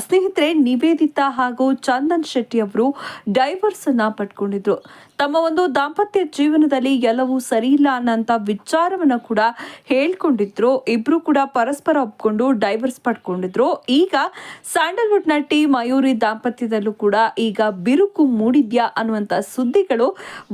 ಸ್ನೇಹಿತರೆ, ನಿವೇದಿತಾ ಹಾಗೂ ಚಂದನ್ ಶೆಟ್ಟಿ ಅವರು ಡೈವರ್ಸ್ ಅನ್ನ ಪಡ್ಕೊಂಡಿದ್ರು. ತಮ್ಮ ಒಂದು ದಾಂಪತ್ಯ ಜೀವನದಲ್ಲಿ ಎಲ್ಲವೂ ಸರಿ ಇಲ್ಲ ಅನ್ನೋಂಥ ವಿಚಾರವನ್ನ ಕೂಡ ಹೇಳ್ಕೊಂಡಿದ್ರು. ಇಬ್ರು ಕೂಡ ಪರಸ್ಪರ ಒಪ್ಕೊಂಡು ಡೈವರ್ಸ್ ಪಡ್ಕೊಂಡಿದ್ರು. ಈಗ ಸ್ಯಾಂಡಲ್ವುಡ್ ನಟಿ ಮಯೂರಿ ದಾಂಪತ್ಯದಲ್ಲೂ ಕೂಡ ಈಗ ಬಿರುಕು ಮೂಡಿದ್ಯಾ ಅನ್ನುವಂಥ ಸುದ್ದಿಗಳು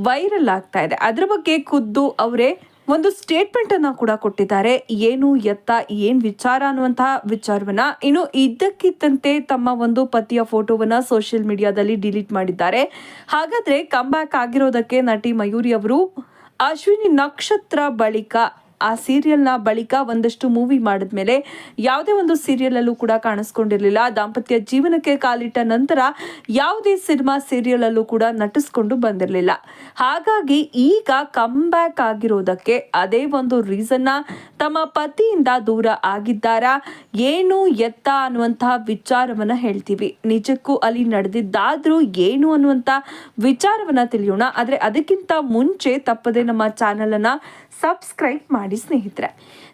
ವೈರಲ್ ಆಗ್ತಾ ಇದೆ. ಅದರ ಬಗ್ಗೆ ಖುದ್ದು ಅವರೇ ಒಂದು ಸ್ಟೇಟ್ಮೆಂಟ್ ಅನ್ನ ಕೂಡ ಕೊಟ್ಟಿದ್ದಾರೆ. ಏನು ಎತ್ತ, ಏನ್ ವಿಚಾರ ಅನ್ನುವಂತಹ ವಿಚಾರವನ್ನ ಇನ್ನು ಇದ್ದಕ್ಕಿದ್ದಂತೆ ತಮ್ಮ ಒಂದು ಪತಿಯ ಫೋಟೋವನ್ನ ಸೋಷಿಯಲ್ ಮೀಡಿಯಾದಲ್ಲಿ ಡಿಲೀಟ್ ಮಾಡಿದ್ದಾರೆ. ಹಾಗಾದ್ರೆ ಕಂಬ್ಯಾಕ್ ಆಗಿರೋದಕ್ಕೆ ನಟಿ ಮಯೂರಿ ಅವರು ಅಶ್ವಿನಿ ನಕ್ಷತ್ರ ಬಳಿಕ ಆ ಸೀರಿಯಲ್ನ ಬಳಿಕ ಒಂದಷ್ಟು ಮೂವಿ ಮಾಡಿದ್ಮೇಲೆ ಯಾವುದೇ ಒಂದು ಸೀರಿಯಲ್ ಅಲ್ಲೂ ಕೂಡ ಕಾಣಿಸ್ಕೊಂಡಿರಲಿಲ್ಲ. ದಾಂಪತ್ಯ ಜೀವನಕ್ಕೆ ಕಾಲಿಟ್ಟ ನಂತರ ಯಾವುದೇ ಸಿನಿಮಾ ಸೀರಿಯಲಲ್ಲೂ ಕೂಡ ನಟಿಸ್ಕೊಂಡು ಬಂದಿರಲಿಲ್ಲ. ಹಾಗಾಗಿ ಈಗ ಕಮ್ ಬ್ಯಾಕ್ ಆಗಿರೋದಕ್ಕೆ ಅದೇ ಒಂದು ರೀಸನ್ನ ತಮ್ಮ ಪತಿಯಿಂದ ದೂರ ಆಗಿದ್ದಾರಾ? ಏನು ಎತ್ತ ಅನ್ನುವಂತಹ ವಿಚಾರವನ್ನ ಹೇಳ್ತೀವಿ. ನಿಜಕ್ಕೂ ಅಲ್ಲಿ ನಡೆದಿದ್ದಾದ್ರೂ ಏನು ಅನ್ನುವಂಥ ವಿಚಾರವನ್ನ ತಿಳಿಯೋಣ. ಆದ್ರೆ ಅದಕ್ಕಿಂತ ಮುಂಚೆ ತಪ್ಪದೆ ನಮ್ಮ ಚಾನೆಲ್ ಅನ್ನ ಸಬ್ಸ್ಕ್ರೈಬ್ ಮಾಡಿ. ಸ್ನೇಹಿತರೆ.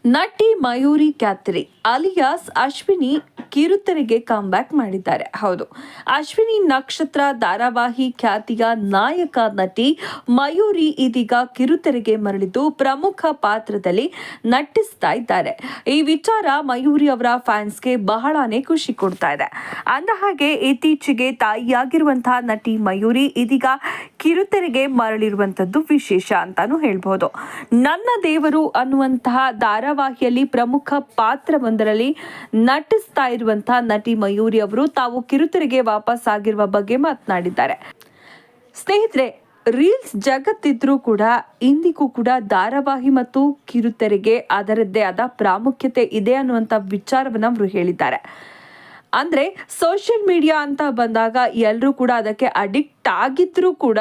ನಟಿ ಮಯೂರಿ ಕ್ಯಾತ್ರಿ ಅಲಿಯಾಸ್ ಅಶ್ವಿನಿ ಕಿರುತೆರೆಗೆ ಬ್ಯಾಕ್ ಮಾಡಿದ್ದಾರೆ. ಹೌದು. ಅಶ್ವಿನಿ ನಕ್ಷತ್ರ ಧಾರಾವಾಹಿ ಖ್ಯಾತಿಯ ನಾಯಕ ನಟಿ ಮಯೂರಿ ಇದೀಗ ಕಿರುತೆರೆಗೆ ಮರಳಿದ್ದು ಪ್ರಮುಖ ಪಾತ್ರದಲ್ಲಿ ನಟಿಸ್ತಾ ಇದ್ದಾರೆ. ಈ ವಿಚಾರ ಮಯೂರಿ ಅವರ ಫ್ಯಾನ್ಸ್ಗೆ ಬಹಳನೇ ಖುಷಿ ಕೊಡ್ತಾ ಇದೆ. ಅಂದ ಹಾಗೆ ಇತ್ತೀಚೆಗೆ ತಾಯಿಯಾಗಿರುವಂತಹ ನಟಿ ಮಯೂರಿ ಇದೀಗ ಕಿರುತೆರೆಗೆ ಮರಳಿರುವಂತದ್ದು ವಿಶೇಷ ಅಂತಾನು ಹೇಳ್ಬೋದು. ನನ್ನ ದೇವರು ಅನ್ನುವಂತಹ ಧಾರಾವಾಹಿಯಲ್ಲಿ ಪ್ರಮುಖ ಪಾತ್ರವೊಂದರಲ್ಲಿ ನಟಿಸ್ತಾ ಇರುವಂತಹ ನಟಿ ಮಯೂರಿ ಅವರು ತಾವು ಕಿರುತೆರೆಗೆ ವಾಪಸ್ ಆಗಿರುವ ಬಗ್ಗೆ ಮಾತನಾಡಿದ್ದಾರೆ. ಸ್ನೇಹಿತರೆ, ರೀಲ್ಸ್ ಜಗತ್ತಿದ್ರೂ ಕೂಡ ಇಂದಿಗೂ ಕೂಡ ಧಾರಾವಾಹಿ ಮತ್ತು ಕಿರುತೆರೆಗೆ ಅದರದ್ದೇ ಆದ ಪ್ರಾಮುಖ್ಯತೆ ಇದೆ ಅನ್ನುವಂಥ ವಿಚಾರವನ್ನು ಅವರು ಹೇಳಿದ್ದಾರೆ. ಅಂದ್ರೆ ಸೋಷಿಯಲ್ ಮೀಡಿಯಾ ಅಂತ ಬಂದಾಗ ಎಲ್ಲರೂ ಕೂಡ ಅದಕ್ಕೆ ಅಡಿಕ್ಟ್ ಆಗಿದ್ರೂ ಕೂಡ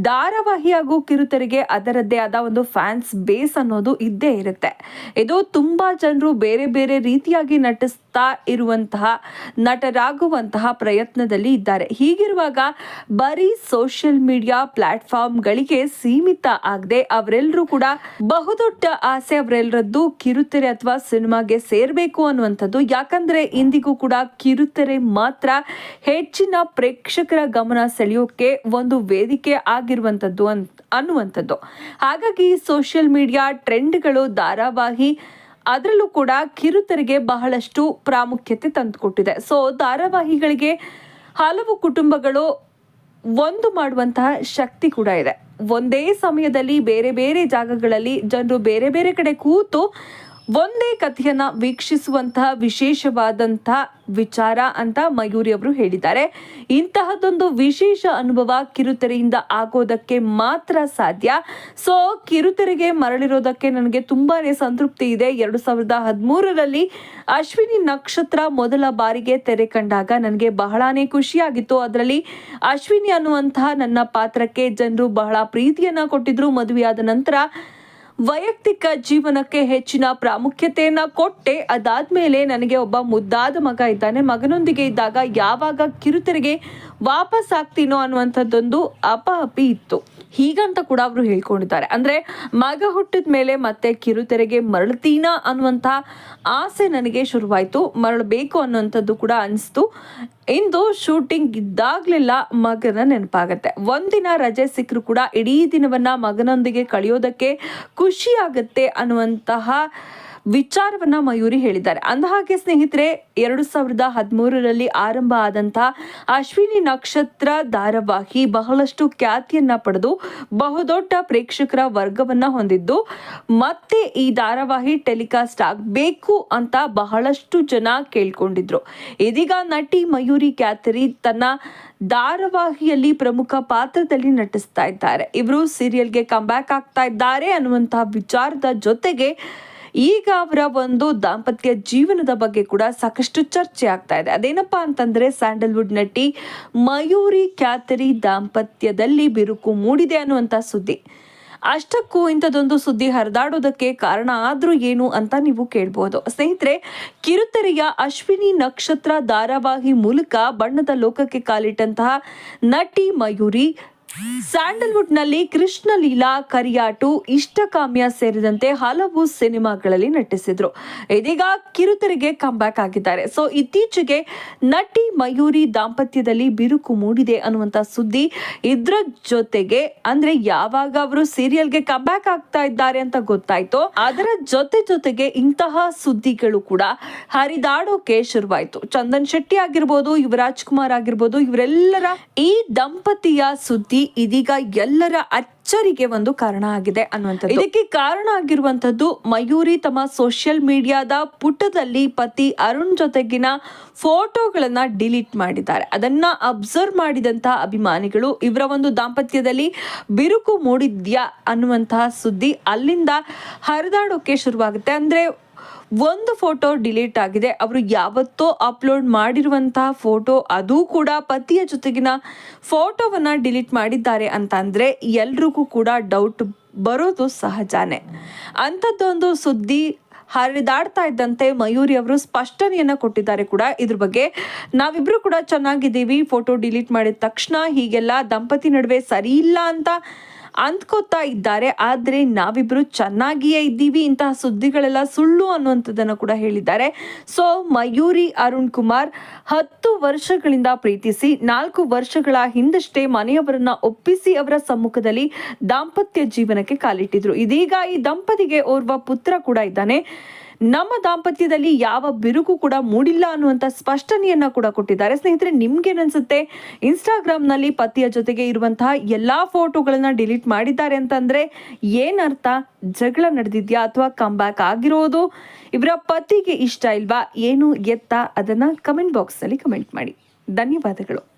ಧಾರಾವಾಹಿ ಹಾಗೂ ಕಿರುತೆರೆಗೆ ಅದರದ್ದೇ ಆದ ಒಂದು ಫ್ಯಾನ್ಸ್ ಬೇಸ್ ಅನ್ನೋದು ಇದ್ದೇ ಇರುತ್ತೆ. ಇದು ತುಂಬಾ ಜನರು ಬೇರೆ ಬೇರೆ ರೀತಿಯಾಗಿ ನಟಿಸ್ತಾ ಇರುವಂತಹ, ನಟರಾಗುವಂತಹ ಪ್ರಯತ್ನದಲ್ಲಿ ಇದ್ದಾರೆ. ಹೀಗಿರುವಾಗ ಬರೀ ಸೋಷಿಯಲ್ ಮೀಡಿಯಾ ಪ್ಲಾಟ್ಫಾರ್ಮ್ಗಳಿಗೆ ಸೀಮಿತ ಆಗದೆ ಅವರೆಲ್ಲರೂ ಕೂಡ ಬಹುದೊಡ್ಡ ಆಸೆ ಅವರೆಲ್ಲರದ್ದು ಕಿರುತೆರೆ ಅಥವಾ ಸಿನಿಮಾಗೆ ಸೇರಬೇಕು ಅನ್ನುವಂಥದ್ದು. ಯಾಕಂದ್ರೆ ಇಂದಿಗೂ ಕೂಡ ಕಿರುತೆರೆ ಮಾತ್ರ ಹೆಚ್ಚಿನ ಪ್ರೇಕ್ಷಕರ ಗಮನ ಸೆಳೆಯೋಕೆ ಒಂದು ವೇದಿಕೆ ಆಗಿರುವಂಥದ್ದು ಅಂತ ಅನ್ನುವಂಥದ್ದು. ಹಾಗಾಗಿ ಸೋಷಿಯಲ್ ಮೀಡಿಯಾ ಟ್ರೆಂಡ್ಗಳು ಧಾರಾವಾಹಿ ಅದರಲ್ಲೂ ಕೂಡ ಕಿರುತೆರೆಗೆ ಬಹಳಷ್ಟು ಪ್ರಾಮುಖ್ಯತೆ ತಂದುಕೊಟ್ಟಿದೆ. ಸೊ ಧಾರಾವಾಹಿಗಳಿಗೆ ಹಲವು ಕುಟುಂಬಗಳು ಒಂದು ಮಾಡುವಂತಹ ಶಕ್ತಿ ಕೂಡ ಇದೆ. ಒಂದೇ ಸಮಯದಲ್ಲಿ ಬೇರೆ ಬೇರೆ ಜಾಗಗಳಲ್ಲಿ ಜನರು ಬೇರೆ ಬೇರೆ ಕಡೆ ಕೂತು ಒಂದೇ ಕಥೆಯನ್ನ ವೀಕ್ಷಿಸುವಂತಹ ವಿಶೇಷವಾದಂತಹ ವಿಚಾರ ಅಂತ ಮಯೂರಿ ಅವರು ಹೇಳಿದ್ದಾರೆ. ಇಂತಹದೊಂದು ವಿಶೇಷ ಅನುಭವ ಕಿರುತೆರೆಯಿಂದ ಆಗೋದಕ್ಕೆ ಮಾತ್ರ ಸಾಧ್ಯ. ಸೊ ಕಿರುತೆರೆಗೆ ಮರಳಿರೋದಕ್ಕೆ ನನಗೆ ತುಂಬಾನೇ ಸಂತೃಪ್ತಿ ಇದೆ. ಎರಡು ಸಾವಿರದ ಹದಿಮೂರರಲ್ಲಿ ಅಶ್ವಿನಿ ನಕ್ಷತ್ರ ಮೊದಲ ಬಾರಿಗೆ ತೆರೆ ಕಂಡಾಗ ನನಗೆ ಬಹಳಾನೇ ಖುಷಿಯಾಗಿತ್ತು. ಅದರಲ್ಲಿ ಅಶ್ವಿನಿ ಅನ್ನುವಂತಹ ನನ್ನ ಪಾತ್ರಕ್ಕೆ ಜನರು ಬಹಳ ಪ್ರೀತಿಯನ್ನ ಕೊಟ್ಟಿದ್ರು. ಮದುವೆಯಾದ ನಂತರ ವೈಯಕ್ತಿಕ ಜೀವನಕ್ಕೆ ಹೆಚ್ಚಿನ ಪ್ರಾಮುಖ್ಯತೆಯನ್ನ ಕೊಟ್ಟೆ. ಅದಾದ್ಮೇಲೆ ನನಗೆ ಒಬ್ಬ ಮುದ್ದಾದ ಮಗ ಇದ್ದಾನೆ. ಮಗನೊಂದಿಗೆ ಇದ್ದಾಗ ಯಾವಾಗ ಕಿರುತೆರೆಗೆ ವಾಪಸ್ ಆಗ್ತೀನೋ ಅನ್ನುವಂಥದ್ದೊಂದು ಅಪಹಪಿ ಇತ್ತು. ಹೀಗಂತ ಕೂಡ ಅವರು ಹೇಳ್ಕೊಂಡಿದ್ದಾರೆ. ಅಂದ್ರೆ ಮಗ ಹುಟ್ಟಿದ ಮೇಲೆ ಮತ್ತೆ ಕಿರುತೆರೆಗೆ ಮರಳ್ತೀನಾ ಅನ್ನುವಂಥ ಆಸೆ ನನಗೆ ಶುರುವಾಯಿತು. ಮರಳಬೇಕು ಅನ್ನುವಂಥದ್ದು ಕೂಡ ಅನಿಸ್ತು. ಇಂದು ಶೂಟಿಂಗ್ ಇದ್ದಾಗಲೆಲ್ಲ ಮಗನ ನೆನಪಾಗತ್ತೆ. ಒಂದಿನ ರಜೆ ಸಿಕ್ಕರು ಕೂಡ ಇಡೀ ದಿನವನ್ನ ಮಗನೊಂದಿಗೆ ಕಳೆಯೋದಕ್ಕೆ ಖುಷಿ ಅನ್ನುವಂತಹ ವಿಚಾರವನ್ನ ಮಯೂರಿ ಹೇಳಿದ್ದಾರೆ. ಅಂದಹಾಗೆ ಸ್ನೇಹಿತರೆ, ಎರಡು ಸಾವಿರದ ಹದಿಮೂರರಲ್ಲಿ ಆರಂಭ ಆದಂತಹ ಅಶ್ವಿನಿ ನಕ್ಷತ್ರ ಧಾರಾವಾಹಿ ಬಹಳಷ್ಟು ಖ್ಯಾತಿಯನ್ನ ಪಡೆದು ಬಹುದೊಡ್ಡ ಪ್ರೇಕ್ಷಕರ ವರ್ಗವನ್ನ ಹೊಂದಿದ್ದು, ಮತ್ತೆ ಈ ಧಾರಾವಾಹಿ ಟೆಲಿಕಾಸ್ಟ್ ಆಗಬೇಕು ಅಂತ ಬಹಳಷ್ಟು ಜನ ಕೇಳ್ಕೊಂಡಿದ್ರು. ಇದೀಗ ನಟಿ ಮಯೂರಿ ಕ್ಯಾಥರಿ ತನ್ನ ಧಾರಾವಾಹಿಯಲ್ಲಿ ಪ್ರಮುಖ ಪಾತ್ರದಲ್ಲಿ ನಟಿಸ್ತಾ ಇದ್ದಾರೆ. ಇವರು ಸೀರಿಯಲ್ಗೆ ಕಮ್ಬ್ಯಾಕ್ ಆಗ್ತಾ ಇದ್ದಾರೆ ಅನ್ನುವಂತಹ ವಿಚಾರದ ಜೊತೆಗೆ ಈಗ ಅವರ ಒಂದು ದಾಂಪತ್ಯ ಜೀವನದ ಬಗ್ಗೆ ಕೂಡ ಸಾಕಷ್ಟು ಚರ್ಚೆ ಆಗ್ತಾ ಇದೆ. ಅದೇನಪ್ಪಾ ಅಂತಂದ್ರೆ ಸ್ಯಾಂಡಲ್ವುಡ್ ನಟಿ ಮಯೂರಿ ಖ್ಯಾತರಿ ದಾಂಪತ್ಯದಲ್ಲಿ ಬಿರುಕು ಮೂಡಿದೆ ಅನ್ನುವಂಥ ಸುದ್ದಿ. ಅಷ್ಟಕ್ಕೂ ಇಂಥದ್ದೊಂದು ಸುದ್ದಿ ಹರಿದಾಡೋದಕ್ಕೆ ಕಾರಣ ಆದ್ರೂ ಏನು ಅಂತ ನೀವು ಕೇಳ್ಬೋದು. ಸ್ನೇಹಿತರೆ, ಕಿರುತೆರೆಯ ಅಶ್ವಿನಿ ನಕ್ಷತ್ರ ಧಾರಾವಾಹಿ ಮೂಲಕ ಬಣ್ಣದ ಲೋಕಕ್ಕೆ ಕಾಲಿಟ್ಟಂತಹ ನಟಿ ಮಯೂರಿ ಸ್ಯಾಂಡಲ್ವುಡ್ನಲ್ಲಿ ಕೃಷ್ಣ ಲೀಲಾ, ಕರಿಯಾಟು, ಇಷ್ಟಕಾಮ್ಯ ಸೇರಿದಂತೆ ಹಲವು ಸಿನಿಮಾಗಳಲ್ಲಿ ನಟಿಸಿದ್ರು. ಇದೀಗ ಕಿರುತೆರೆಗೆ ಕಂಬ್ಯಾಕ್ ಆಗಿದ್ದಾರೆ. ಸೊ ಇತ್ತೀಚೆಗೆ ನಟಿ ಮಯೂರಿ ದಾಂಪತ್ಯದಲ್ಲಿ ಬಿರುಕು ಮೂಡಿದೆ ಅನ್ನುವಂತ ಸುದ್ದಿ ಇದ್ರ ಜೊತೆಗೆ, ಅಂದ್ರೆ ಯಾವಾಗ ಅವರು ಸೀರಿಯಲ್ಗೆ ಕಂಬ್ಯಾಕ್ ಆಗ್ತಾ ಇದ್ದಾರೆ ಅಂತ ಗೊತ್ತಾಯ್ತು. ಅದರ ಜೊತೆ ಜೊತೆಗೆ ಇಂತಹ ಸುದ್ದಿಗಳು ಕೂಡ ಹರಿದಾಡೋಕೆ ಶುರುವಾಯ್ತು. ಚಂದನ್ ಶೆಟ್ಟಿ ಆಗಿರ್ಬೋದು, ಯುವರಾಜ್ ಕುಮಾರ್ ಆಗಿರ್ಬೋದು, ಇವರೆಲ್ಲರ ಈ ದಂಪತಿಯ ಸುದ್ದಿ ಇದೀಗ ಎಲ್ಲರ ಅಚ್ಚರಿಗೆ ಒಂದು ಕಾರಣ ಆಗಿದೆ ಅನ್ನುವಂಥದ್ದು. ಇದಕ್ಕೆ ಕಾರಣ ಆಗಿರುವಂತದ್ದು ಮಯೂರಿ ತಮ್ಮ ಸೋಷಿಯಲ್ ಮೀಡಿಯಾದ ಪುಟದಲ್ಲಿ ಪತಿ ಅರುಣ್ ಜೊತೆಗಿನ ಫೋಟೋಗಳನ್ನ ಡಿಲೀಟ್ ಮಾಡಿದ್ದಾರೆ. ಅದನ್ನ ಅಬ್ಸರ್ವ್ ಮಾಡಿದಂತಹ ಅಭಿಮಾನಿಗಳು, ಇವರ ಒಂದು ದಾಂಪತ್ಯದಲ್ಲಿ ಬಿರುಕು ಮೂಡಿದ್ಯಾ? ಅನ್ನುವಂತಹ ಸುದ್ದಿ ಅಲ್ಲಿಂದ ಹರಿದಾಡೋಕೆ ಶುರುವಾಗುತ್ತೆ. ಅಂದ್ರೆ ಒಂದು ಫೋಟೋ ಡಿಲೀಟ್ ಆಗಿದೆ. ಅವರು ಯಾವತ್ತೋ ಅಪ್ಲೋಡ್ ಮಾಡಿರುವಂತಹ ಫೋಟೋ, ಅದು ಕೂಡ ಪತಿಯ ಜೊತೆಗಿನ ಫೋಟೋವನ್ನ ಡಿಲೀಟ್ ಮಾಡಿದ್ದಾರೆ ಅಂತ ಅಂದ್ರೆ ಎಲ್ರಿಗೂ ಕೂಡ ಡೌಟ್ ಬರೋದು ಸಹಜಾನೇ. ಅಂಥದ್ದೊಂದು ಸುದ್ದಿ ಹರಿದಾಡ್ತಾ ಇದ್ದಂತೆ ಮಯೂರಿ ಅವರು ಸ್ಪಷ್ಟನೆಯನ್ನು ಕೊಟ್ಟಿದ್ದಾರೆ ಕೂಡ. ಇದ್ರ ಬಗ್ಗೆ ನಾವಿಬ್ರು ಕೂಡ ಚೆನ್ನಾಗಿದ್ದೀವಿ. ಫೋಟೋ ಡಿಲೀಟ್ ಮಾಡಿದ ತಕ್ಷಣ ಹೀಗೆಲ್ಲ ದಂಪತಿ ನಡುವೆ ಸರಿ ಇಲ್ಲ ಅಂತ ಅಂದ್ಕೋತಾ ಇದ್ದಾರೆ, ಆದರೆ ನಾವಿಬ್ರು ಚೆನ್ನಾಗಿಯೇ ಇದ್ದೀವಿ, ಇಂತಹ ಸುದ್ದಿಗಳೆಲ್ಲ ಸುಳ್ಳು ಅನ್ನುವಂಥದ್ದನ್ನು ಕೂಡ ಹೇಳಿದ್ದಾರೆ. ಸೊ ಮಯೂರಿ ಅರುಣ್ ಕುಮಾರ್ ಹತ್ತು ವರ್ಷಗಳಿಂದ ಪ್ರೀತಿಸಿ, ನಾಲ್ಕು ವರ್ಷಗಳ ಹಿಂದಷ್ಟೇ ಮನೆಯವರನ್ನ ಒಪ್ಪಿಸಿ ಅವರ ಸಮ್ಮುಖದಲ್ಲಿ ದಾಂಪತ್ಯ ಜೀವನಕ್ಕೆ ಕಾಲಿಟ್ಟಿದ್ರು. ಇದೀಗ ಈ ದಂಪತಿಗೆ ಓರ್ವ ಪುತ್ರ ಕೂಡ ಇದ್ದಾನೆ. ನಮ್ಮ ದಾಂಪತ್ಯದಲ್ಲಿ ಯಾವ ಬಿರುಕು ಕೂಡ ಮೂಡಿಲ್ಲ ಅನ್ನುವಂತ ಸ್ಪಷ್ಟನೆಯನ್ನ ಕೂಡ ಕೊಟ್ಟಿದ್ದಾರೆ. ಸ್ನೇಹಿತರೆ ನಿಮ್ಗೇನನ್ಸುತ್ತೆ ಇನ್ಸ್ಟಾಗ್ರಾಮ್ನಲ್ಲಿ ಪತಿಯ ಜೊತೆಗೆ ಇರುವಂತಹ ಎಲ್ಲಾ ಫೋಟೋಗಳನ್ನ ಡಿಲೀಟ್ ಮಾಡಿದ್ದಾರೆ ಅಂತಂದರೆ ಏನರ್ಥ? ಜಗಳ ನಡೆದಿದ್ಯಾ ಅಥವಾ ಕಂಬ್ಯಾಕ್ ಆಗಿರೋದು? ಇವರ ಪತಿಗೆ ಇಷ್ಟ ಇಲ್ವಾ? ಏನು ಎತ್ತ? ಅದನ್ನ ಕಮೆಂಟ್ ಬಾಕ್ಸ್ನಲ್ಲಿ ಕಮೆಂಟ್ ಮಾಡಿ. ಧನ್ಯವಾದಗಳು.